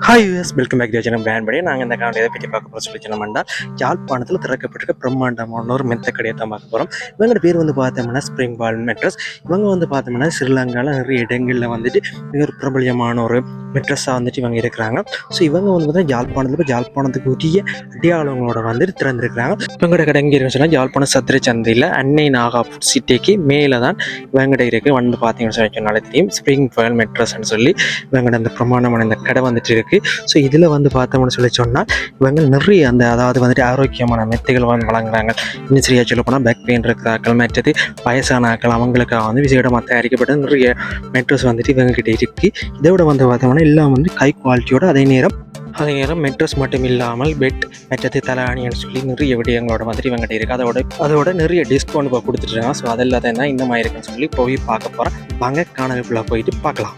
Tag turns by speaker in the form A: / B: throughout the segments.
A: Hi US welcome back Yojana brand படி நாங்கள் இந்த காலையில் எதை பற்றி பார்க்க போகிறோம் சொல்லி சொன்னோம்னா யாழ்ப்பாணத்தில் திறக்கப்பட்டிருக்க பிரம்மாண்டமான ஒரு மெத்த கடையை தான் பார்க்க போகிறோம் இவங்களோட பேர் வந்து பார்த்தோம்னா ஸ்ப்ரிங் பால் மெட்ரஸ் இவங்க வந்து பார்த்தோம்னா ஸ்ரீலங்காவில் நிறைய இடங்களில் வந்துட்டு மிக ஒரு பிரபலியமான ஒரு மெட்ரஸாக வந்துட்டு இவங்க இருக்கிறாங்க. ஸோ இவங்க வந்து பார்த்தீங்கன்னா யாழ்ப்பாணத்தில் இப்போ யாழ்ப்பாணத்துக்கு உரிய அடையாளங்களோட வந்துட்டு திறந்திருக்கிறாங்க. இவங்களோட கடை எங்கே இருக்குன்னு சொன்னால் யாழ்ப்பாணம் சத்திர சந்தையில் அன்னை நாகா ஃபுட் சிட்டிக்கு மேலே தான் இவங்ககிட்ட இருக்குது வந்து பார்த்தீங்கன்னு சொல்லி சொன்னாலே தெரியும். ஸ்ப்ரிங் ஃபயல் மெட்ரஸ்ன்னு சொல்லி இவங்கட அந்த பிரமாணமான இந்த கடை வந்துட்டு இருக்குது ஸோ இதில் வந்து பார்த்தோம்னு சொல்லி சொன்னால் இவங்க நிறைய அந்த அதாவது வந்துட்டு ஆரோக்கியமான மெத்தைகள் வந்து வழங்குறாங்க. இன்னும் சரியாக சொல்ல போனால் பேக் பெயின் இருக்கிறாக்கள் மற்றது வயசான ஆக்கள் அவங்களுக்காக வந்து விசேடமாக தயாரிக்கப்பட்ட நிறைய மெட்ரஸ் வந்துட்டு இவங்ககிட்ட இருக்குது இதை விட வந்து பார்த்தோம்னா எல்லாம் வந்து ஹை குவாலிட்டியோட அதே நேரம் அதே நேரம் மெட்ரஸ் மட்டும் இல்லாமல் பெட் மெச்சத்து தலாணின்னு சொல்லி நிறைய விடயங்களோட மாதிரி இவங்ககிட்ட இருக்குது அதோட அதோட நிறைய டிஸ்கவுண்ட் இப்போ கொடுத்துட்ருக்காங்க ஸோ அதெல்லாம் தான் இந்த மாதிரி இருக்குன்னு சொல்லி போய் பார்க்க போகிறேன் வாங்க காணலுக்குள்ளே போயிட்டு பார்க்கலாம்.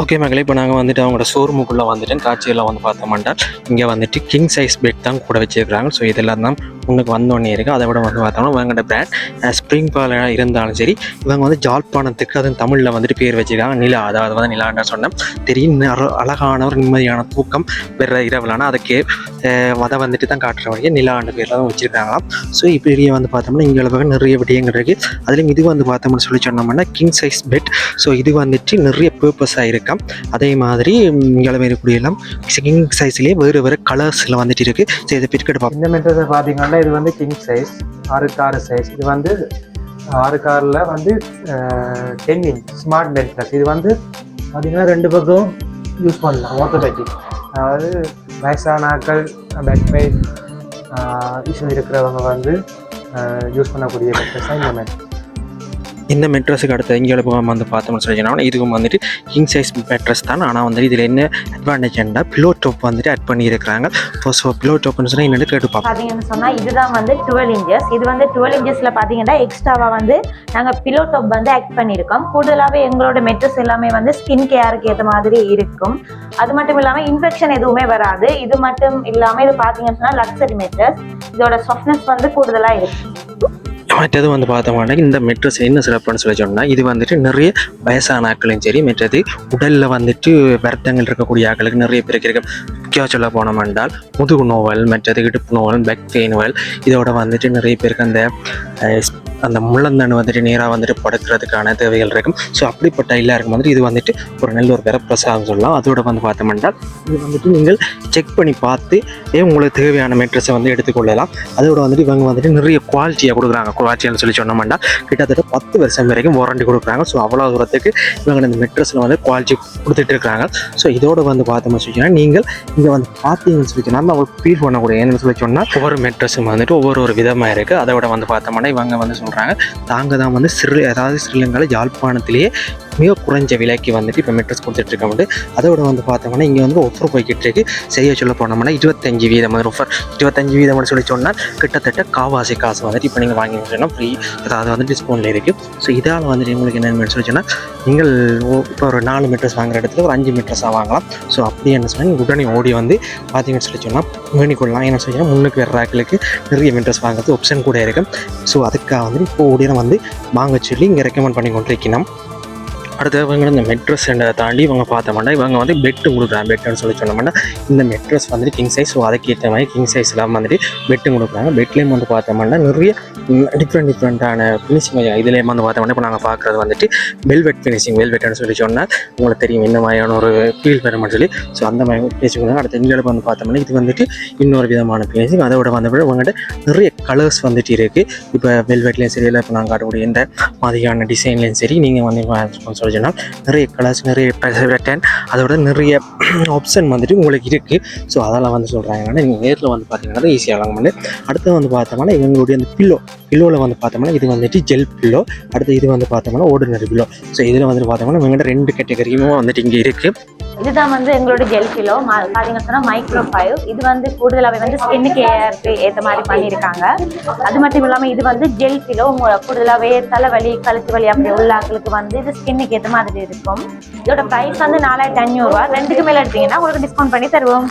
A: ஓகே மகளே இப்போ நாங்கள் வந்துட்டு அவங்களோட ஷோரூமுக்குள்ளே வந்துட்டு காட்சியெல்லாம் வந்து பார்த்தோம்னா இங்கே வந்துட்டு கிங் சைஸ் பெட் தான் கூட வச்சிருக்கிறாங்க. ஸோ இதெல்லாம் தான் முன்னுக்கு வந்தோடனே இருக்குது அதை விட வந்து பார்த்தோம்னா இவங்களோட பிராண்ட் ஸ்ப்ரிங் பாலாக இருந்தாலும் சரி இவங்க வந்து ஜாழ்ப்பாணத்துக்கு அதுவும் தமிழில் வந்துட்டு பேர் வச்சிருக்காங்க. நிலா அதாவது வந்து நிலான்னு சொன்னேன். தெரியும் அழகான ஒரு நிம்மதியான தூக்கம் பெற இரவுலான. அதுக்கு அதை வந்துட்டு தான் காட்டுற வழியே நிலான்ற பேரில் தான் வச்சுருக்காங்களாம். ஸோ இப்படியே வந்து பார்த்தோம்னா இங்கே அளவுக்கு நிறைய விடயங்கள் இருக்குது அதுலேயும் இது வந்து பார்த்தோம்னு சொல்லி சொன்னோம்னா கிங் சைஸ் பெட் ஸோ இது வந்துட்டு நிறைய பர்பஸாக இருக்கும் அதே மாதிரி இங்கே இருக்கக்கூடிய எல்லாம் கிங் சைஸ்லேயே வேறு வேறு கலர்ஸில் வந்துட்டு இருக்குது ஸோ இதை பிற்கட்டு பார்ப்போம்
B: இந்த பார்த்தீங்கன்னா ஆனால் இது வந்து கிங் சைஸ் ஆறுக்கு ஆறு சைஸ் இது வந்து ஆறுக்கு ஆறில் வந்து டென் இன்ச் ஸ்மார்ட் மெட்ரஸ் இது வந்து பார்த்தீங்கன்னா ரெண்டு பக்கம் யூஸ் பண்ணலாம் ஆர்த்தோபேட்டிக் அதாவது வயசான ஆட்கள் பேக் பெயின் இஷ்யூ இருக்கிறவங்க வந்து யூஸ் பண்ணக்கூடிய மெட்ரஸ் தான் இந்த மாதிரி.
A: இந்த மெட்ரஸுக்கு அடுத்த இங்கே வந்து பார்த்தோம்னு சொல்லி இதுவும் வந்துட்டு கிங் சைஸ் மெட்ரஸ் தான். ஆனால் வந்துட்டு இதில் என்ன அட்வான்டேஜ்னா பிலோ டாப் வந்துட்டு ஆட் பண்ணியிருக்கிறாங்க. ஸோ பிலோ டாப்னு சொன்னால் என்னென்னு கேட்டு பார்ப்போம்.
C: பார்த்தீங்கன்னு சொன்னால் இதுதான் வந்து டுவெல் இன்ச்சஸ் இது வந்து டுவெல் இன்ச்சஸில் பார்த்தீங்கன்னா எக்ஸ்ட்ராவாக வந்து நாங்கள் பிலோ டாப் வந்து ஆக்ட் பண்ணியிருக்கோம். கூடுதலாகவே எங்களோட மெட்ரஸ் எல்லாமே வந்து ஸ்கின் கேருக்கு ஏற்ற மாதிரி இருக்கும். அது மட்டும் இல்லாமல் இன்ஃபெக்ஷன் எதுவுமே வராது. இது மட்டும் இல்லாமல் இது பார்த்தீங்கன்னு சொன்னால் லக்ஸரி மெட்ரஸ். இதோட சாஃப்ட்னஸ் வந்து கூடுதலாக இருக்கும்
A: மற்றது வந்து பார்த்தோம்னா இந்த மெட்ரஸ் என்ன சிறப்புன்னு சொல்லி சொன்னால் இது வந்துட்டு நிறைய வயசான ஆட்களும் சரி மற்றது உடலில் வந்துட்டு வருத்தங்கள் இருக்கக்கூடிய ஆட்களுக்கு நிறைய பேருக்கு இருக்கு முக்கியம் சொல்ல போனோம் என்றால் முதுகு நோவல் மற்றது இடுப்பு நோவல் பேக் பெயின் நோவல் இதோட வந்துட்டு நிறைய பேருக்கு அந்த அந்த முள்ளந்தண்டு வந்துட்டு நேராக வந்துட்டு படுக்கிறதுக்கான தேவைகள் இருக்கும். ஸோ அப்படிப்பட்ட எல்லாருக்கும் வந்துட்டு இது வந்துட்டு ஒரு நல்ல ஒரு வரப்பிரசாதம் சொல்லலாம். அதோட வந்து பார்த்தோம்னா இது வந்துட்டு நீங்கள் செக் பண்ணி பார்த்து ஏன் உங்களுக்கு தேவையான மெட்ரஸை வந்து எடுத்துக்கொள்ளலாம் அதோட வந்துட்டு இவங்க வந்துட்டு நிறைய குவாலிட்டியாக கொடுக்குறாங்க. குவாலிட்டின்னு சொல்லி சொன்னோம்னா கிட்டத்தட்ட பத்து வருஷம் வரைக்கும் வாரண்டி கொடுக்குறாங்க. ஸோ அவ்வளோ தூரத்துக்கு இவங்க இந்த மெட்ரஸில் வந்து குவாலிட்டி கொடுத்துட்டு இருக்காங்க. ஸோ இதோட வந்து பார்த்தோம்னு சொல்லி சொன்னால் நீங்கள் இங்கே வந்து பார்த்தீங்கன்னு சொல்லி நம்ம அவங்க ஃபீல் பண்ணக்கூடிய ஏன்னு சொல்லி சொன்னால் ஒவ்வொரு மெட்ரஸும் வந்துட்டு ஒவ்வொரு ஒரு விதமாக இருக்குது அதை விட வந்து பார்த்தோம்னா இவங்க வந்து சொல்கிறாங்க தாங்க தான் வந்து சிறு அதாவது ஸ்ரீலங்காவில் யாழ்ப்பாணத்திலேயே மிக குறைஞ்ச விலைக்கு வந்துட்டு இப்போ மெட்ரஸ் கொடுத்துட்டு இருக்காங்க அதோட வந்து பார்த்தோம்னா இங்கே வந்து ஒஃபர் போய்கிட்டு இருக்கு செய்ய சொல்ல போனோம்னா இருபத்தஞ்சு வீதம் ஒஃபர் இருபத்தஞ்சு வீதம்னு சொல்லி சொன்னால் கிட்டத்தட்ட காவாசி காசு வந்துட்டு இப்போ நீங்கள் வாங்கிங்கன்னா ஃப்ரீ அதாவது வந்து டிஸ்கவுண்ட்டில் இருக்குது ஸோ இதால் வந்துட்டு உங்களுக்கு என்னென்னு சொல்லி சொன்னால் நீங்கள் ஓ- இப்போ ஒரு நாலு மீட்டர்ஸ் வாங்குற இடத்துல ஒரு அஞ்சு மீட்டர்ஸாக வாங்கலாம். ஸோ அப்படி என்ன சொன்னால் நீங்கள் உடனே ஓடி வந்து பார்த்தீங்கன்னு சொல்லி சொன்னால் வேணிக்கொள்ளலாம் என்ன சொல்லி முன்னுக்கு வர ராக்களுக்கு நிறைய மீட்டர்ஸ் வாங்குறது ஆப்ஷன் கூட இருக்குது ஸோ அதுக்காக வந்து இப்போ ஓடின வந்து வாங்க சொல்லி இங்கே ரெக்கமெண்ட் பண்ணி கொண்டிருக்கணும். அடுத்து இவங்க இந்த மெட்ரஸ் தாண்டி இவங்க பார்த்தோம்னா இவங்க வந்து பெட்டு கொடுக்குறாங்க. பெட்டுன்னு சொல்லி சொன்னோம்னா இந்த மெட்ரஸ் வந்துட்டு கிங் சைஸ் ஸோ அதுக்கேற்ற மாதிரி கிங் சைஸ் வந்துட்டு பெட்டும் கொடுக்குறாங்க. பெட்லேயும் வந்து பார்த்தோம்னா நிறைய டிஃப்ரெண்ட் டிஃப்ரெண்ட்டான ஃபினிஷிங் இதுலேயும் வந்து பார்த்தோம்னா இப்போ நாங்கள் பார்க்குறது வந்துட்டு வெல்வெட் ஃபினிஷிங் வெல்வெட்னு சொல்லி சொன்னால் உங்களுக்கு தெரியும். இந்த மாதிரியான ஒரு ஃபீல் வரும்னு சொல்லி. ஸோ அந்த மாதிரி ஃபினிஷிங் அடுத்து இங்கே வந்து பார்த்தோம்னா இது வந்துட்டு இன்னொரு விதமான ஃபினிஷிங் அதோட வந்து உங்கள்கிட்ட நிறைய கலர்ஸ் வந்துட்டு இருக்குது இப்போ வெல்வெட்லேயும் சரி இல்லை இப்போ நாங்கள் காட்டக்கூடிய இந்த மாதிரியான டிசைன்லேயும் சரி நீங்கள் வந்து சொல்லி சொன்னால் நிறைய கலர்ஸ் நிறைய பேட்டர்ன் அதோட நிறைய ஆப்ஷன் வந்துட்டு உங்களுக்கு இருக்குது ஸோ அதெல்லாம் வந்து சொல்கிறாங்கன்னா நீங்கள் நேரில் வந்து பார்த்தீங்கன்னா ஈஸியாக வாங்க முடியும். அடுத்து வந்து பார்த்தோம்னா இவங்களுடைய அந்த பில்லோ பில்லோவில் வந்து பார்த்தோம்னா இது வந்துட்டு ஜெல் பில்லோ அடுத்து இது வந்து பார்த்தோம்னா ஓர்டினரி பில்லோ ஸோ இதில் வந்து பார்த்தோம்னா இவங்கள்ட்ட ரெண்டு கேட்டகரியுமே வந்துட்டு இங்கே இருக்குது
C: இதுதான் வந்து எங்களோட ஜெல் கிலோ பார்த்தீங்கன்னு சொன்னால் மைக்ரோ ஃபைவ் இது வந்து கூடுதலாகவே வந்து ஸ்கின் கேருக்கு ஏற்ற மாதிரி பண்ணியிருக்காங்க. அது மட்டும் இல்லாமல் இது வந்து ஜெல் கிலோ கூடுதலாகவே தலைவலி கழுத்து வலி அப்படி உள்ள ஆட்களுக்கு வந்து இது ஸ்கின்னுக்கு ஏற்ற மாதிரி இருக்கும். இதோட ப்ரைஸ் வந்து நாலாயிரத்தி அஞ்சூறுரூவா ரெண்டுக்கு மேலே எடுத்தீங்கன்னா உங்களுக்கு டிஸ்கவுண்ட் பண்ணி தருவோம்.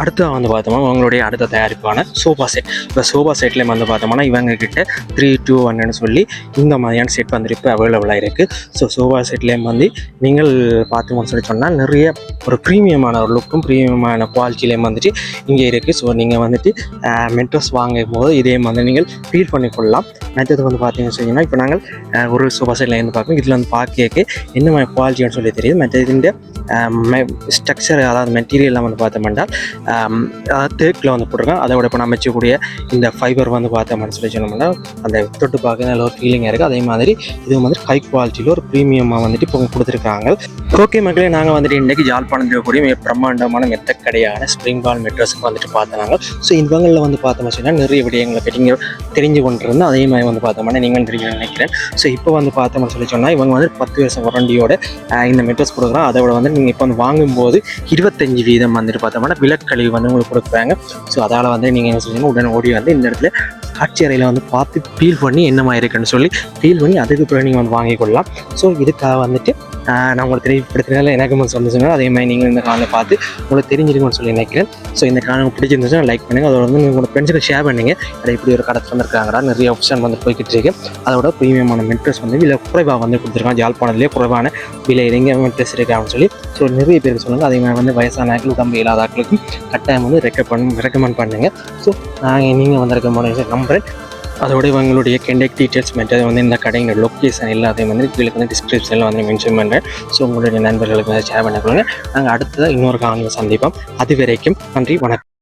A: அடுத்து வந்து பார்த்தோம்னா உங்களுடைய அடுத்த தயாரிப்பான சோஃபா செட் இப்போ சோஃபா செட்லேயும் வந்து பார்த்தோம்னா இவங்க கிட்ட த்ரீ டூ ஒன்னு சொல்லி இந்த மாதிரியான செட் வந்துட்டு இப்போ அவைலபிளாக இருக்குது ஸோ சோஃபா செட்லேயும் வந்து நீங்கள் பார்த்தோம்னு சொல்லி சொன்னால் நிறைய ஒரு ப்ரீமியமான ஒரு லுக்கும் ப்ரீமியமான குவாலிட்டிலேயும் வந்துட்டு இங்கே இருக்குது ஸோ நீங்கள் வந்துட்டு மெட்ரஸ் வாங்கும் போது இதே மாதிரி நீங்கள் ஃபீல் பண்ணி கொள்ளலாம். வந்து பார்த்தீங்கன்னு சொன்னீங்கன்னா இப்போ நாங்கள் ஒரு சோஃபா செட்டில் இருந்து பார்க்கணும் இதில் வந்து பார்க்க என்ன மாதிரி குவாலிட்டின்னு சொல்லி தெரியுது. மற்ற இதுன்ற ஸ்ட்ரக்சர் அதாவது மெட்டீரியல்லாம் வந்து பார்த்தோம்னா அதாவது தேக்கில் வந்து போட்டிருக்கோம் விட இப்போ நம்ம வச்சக்கூடிய இந்த ஃபைபர் வந்து பார்த்தோம்னு சொல்லி சொன்னோம்னா அந்த தொட்டு பார்க்க நல்ல ஒரு ஃபீலிங்காக இருக்குது அதே மாதிரி இது வந்து ஹை குவாலிட்டியில் ஒரு ப்ரீமியமாக வந்துட்டு இப்போ கொடுத்துருக்காங்க. ஓகே மக்களே நாங்கள் வந்துட்டு இன்றைக்கி ஜாழ்ப்பாணத்தில் கூடிய மிக பிரம்மாண்டமான மெத்த கடையான ஸ்ப்ரிங் பால் மெட்ரஸ்க்கு வந்துட்டு பார்த்தனாங்க ஸோ இவங்களில் வந்து பார்த்தோம் சொன்னால் நிறைய விடயங்களை பற்றி நீங்கள் தெரிஞ்சு கொண்டிருந்தோம். அதே மாதிரி வந்து பார்த்தோம்னா நீங்கள் தெரிஞ்சு நினைக்கிறேன். ஸோ இப்போ வந்து பார்த்தோம்னு சொல்லி சொன்னால் இவங்க வந்து பத்து வருஷம் வாரண்டியோட இந்த மெட்ரஸ் கொடுக்குறோம் அதோட வந்து நீங்கள் இப்போ வந்து வாங்கும்போது இருபத்தஞ்சு வீதம் வந்துட்டு பார்த்தோம்னா விலக்கழிவு வந்து உங்களுக்கு கொடுக்குறாங்க. ஸோ அதால் வந்து நீங்கள் என்ன சொல்லுங்கள் உடனே ஓடி வந்து இந்த இடத்துல காட்சி அறையில் வந்து பார்த்து ஃபீல் பண்ணி என்னமா இருக்குன்னு சொல்லி ஃபீல் பண்ணி அதுக்கு பிறகு நீங்கள் வந்து வாங்கிக்கொள்ளலாம் ஸோ இதுக்காக வந்துட்டு நான் உங்களுக்கு தெரியப்படுத்தினால எனக்கும் சந்தோஷங்க அதே மாதிரி நீங்கள் இந்த காலை பார்த்து உங்களுக்கு தெரிஞ்சிருக்கும்னு சொல்லி நினைக்கிறேன். ஸோ இந்த காலம் பிடிச்சிருந்துச்சுன்னா லைக் பண்ணுங்கள் அதோட வந்து உங்களோட ஃப்ரெண்ட்ஸுக்கு ஷேர் பண்ணுங்க. அதை இப்படி ஒரு கடை வந்திருக்காங்கடா நிறைய ஆப்ஷன் வந்து போய்கிட்டு இருக்கு. அதோட ப்ரீமியமான மெட்ரஸ் வந்து விலை குறைவாக வந்து கொடுத்துருக்காங்க. ஜாழ்ப்பாணத்துலேயே குறைவான விலையில் எங்கே மெட்ரஸ் இருக்கு அப்படின்னு சொல்லி. ஸோ நிறைய பேருக்கு சொல்லுங்கள் அதே மாதிரி வந்து வயசான ஆட்கள் உடம்பு இல்லாத கட்டாயம் வந்து ரெக்கமெண்ட் ரெக்கமெண்ட் பண்ணுங்கள் ஸோ நாங்கள் நீங்கள் வந்திருக்க ரெக்கமெண்ட் நம்புகிறேன் அதோட இவங்களுடைய கெண்டக்ட் டீட்டெயில்ஸ் மெட்டது வந்து இந்த கடைங்க லொக்கேஷன் எல்லாத்தையும் வந்து கீழே வந்து டிஸ்கிரிப்ஷனில் வந்து மென்ஷன் பண்ணுறேன் ஸோ உங்களுடைய நண்பர்களுக்கு ஷேர் பண்ணிக்கொள்ளுங்க நாங்கள் அடுத்ததாக இன்னொரு காலையில் சந்திப்போம். அது வரைக்கும் நன்றி வணக்கம்.